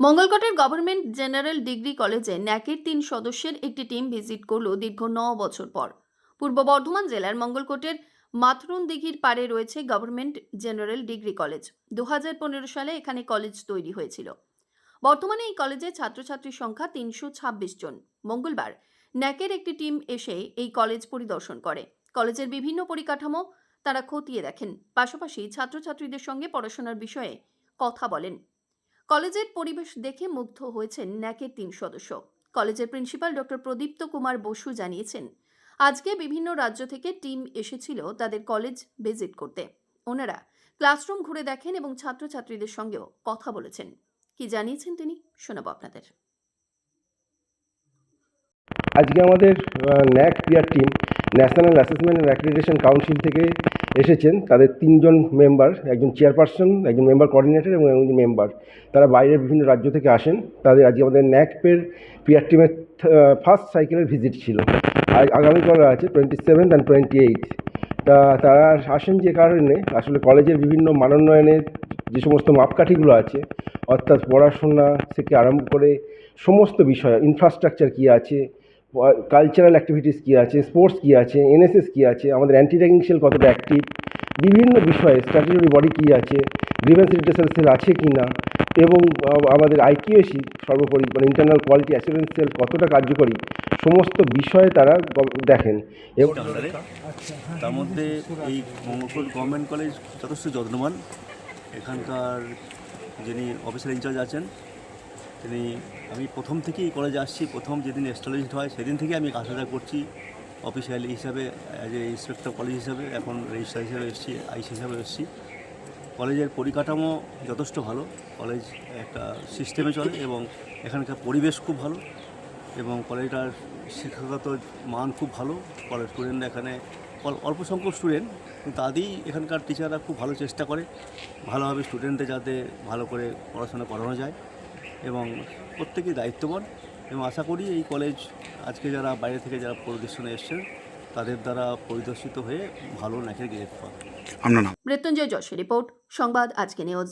মঙ্গলকোটের government general degree কলেজে ন্যাকের তিন সদস্যের একটি টিম ভিজিট করল দীর্ঘ ন বছর পর। পূর্ব বর্ধমান জেলার মঙ্গলকোটের মাথরুন দিঘির পাড়ে রয়েছে গভর্নমেন্ট জেনারেল ডিগ্রি কলেজ। দু হাজার পনেরো সালে এখানে কলেজ তৈরি হয়েছিল। বর্তমানে এই কলেজে ছাত্রছাত্রীর সংখ্যা তিনশো ছাব্বিশ জন। মঙ্গলবার ন্যাকের একটি টিম এসে এই কলেজ পরিদর্শন করে। কলেজের বিভিন্ন পরিকাঠামো তারা খতিয়ে দেখেন। পাশাপাশি ছাত্রছাত্রীদের সঙ্গে পড়াশোনার বিষয়ে কথা বলেন। কলেজের পরিবেশ দেখে মুগ্ধ হয়েছেন ন্যাকের তিন সদস্য। কলেজের প্রিন্সিপাল ডক্টর প্রদীপ্ত কুমার বসু জানিয়েছেন, আজকে বিভিন্ন রাজ্য থেকে টিম এসেছিল তাদের কলেজ ভিজিট করতে। ওনারা ক্লাসরুম ঘুরে দেখেন এবং ছাত্রছাত্রীদের সঙ্গেও কথা বলেছেন। কি জানিয়েছেন তিনি, শোনাবো আপনাদের। আজকে আমাদের NAAC peer team, National Assessment Accreditation Council থেকে এসেছেন, তাদের তিনজন মেম্বার একজন চেয়ারপারসন একজন মেম্বার কোঅর্ডিনেটর এবং একজন মেম্বার তারা বাইরের বিভিন্ন রাজ্য থেকে আসেন। তাদের আজকে আমাদের ন্যাকপের পিয়ার টিমের ফার্স্ট সাইকেলের ভিজিট ছিল। আর আগামীকাল আছে twenty seventh and twenty eight তা, তারা আসেন যে কারণে আসলে কলেজের বিভিন্ন মানোন্নয়নের যে সমস্ত মাপকাঠিগুলো আছে, অর্থাৎ পড়াশোনা থেকে আরম্ভ করে সমস্ত বিষয় ইনফ্রাস্ট্রাকচার কী আছে কালচারাল অ্যাক্টিভিটিস কী আছে স্পোর্টস কী আছে এনএসএস কী আছে আমাদের অ্যান্টি র্যাগিং সেল কতটা অ্যাক্টিভ বিভিন্ন বিষয়ে স্ট্র্যাটেজি বডি কী আছে গ্রিভেন্স রিটেশন সেল আছে কি না এবং আমাদের আইকিউএসি সর্বোপরি মানে ইন্টারনাল কোয়ালিটি অ্যাসুরেন্স সেল কতটা কার্যকরী সমস্ত বিষয়ে তারা দেখেন। এবং তার মধ্যে এই মঙ্গলকোট গভর্নমেন্ট কলেজ যথেষ্ট যত্নবান এখানকার যিনি অফিসার ইনচার্জ আছেন তিনি, আমি প্রথম থেকেই কলেজে আসছি, প্রথম যেদিন এস্টাবলিশড হয় সেদিন থেকে আমি যাওয়া করছি। অফিসিয়ালি হিসাবে অ্যাজ এ ইন্সপেক্টর কলেজ হিসাবে, এখন রেজিস্ট্রার হিসাবে এসেছি আইসি হিসাবে এসেছি। কলেজের পরিকাঠামো যথেষ্ট ভালো কলেজ একটা সিস্টেমে চলে এবং এখানকার পরিবেশ খুব ভালো এবং কলেজটার শিক্ষাগত মান খুব ভালো। কলেজ স্টুডেন্টরা এখানে অল- অল্প সংখ্যক স্টুডেন্ট তাদেরই এখানকার টিচাররা খুব ভালো চেষ্টা করে। ভালোভাবে স্টুডেন্টদের যাতে ভালো করে পড়াশোনা করানো যায়। এবং প্রত্যেকেই দায়িত্ববান এবং আশা করি এই কলেজ আজকে যারা বাইরে থেকে যারা পরিদর্শনে এসছেন তাদের দ্বারা পরিদর্শিত হয়ে ভালো ন্যাকের গেট পাবে। মৃত্যুঞ্জয় যশের রিপোর্ট সংবাদ আজকে নিউজ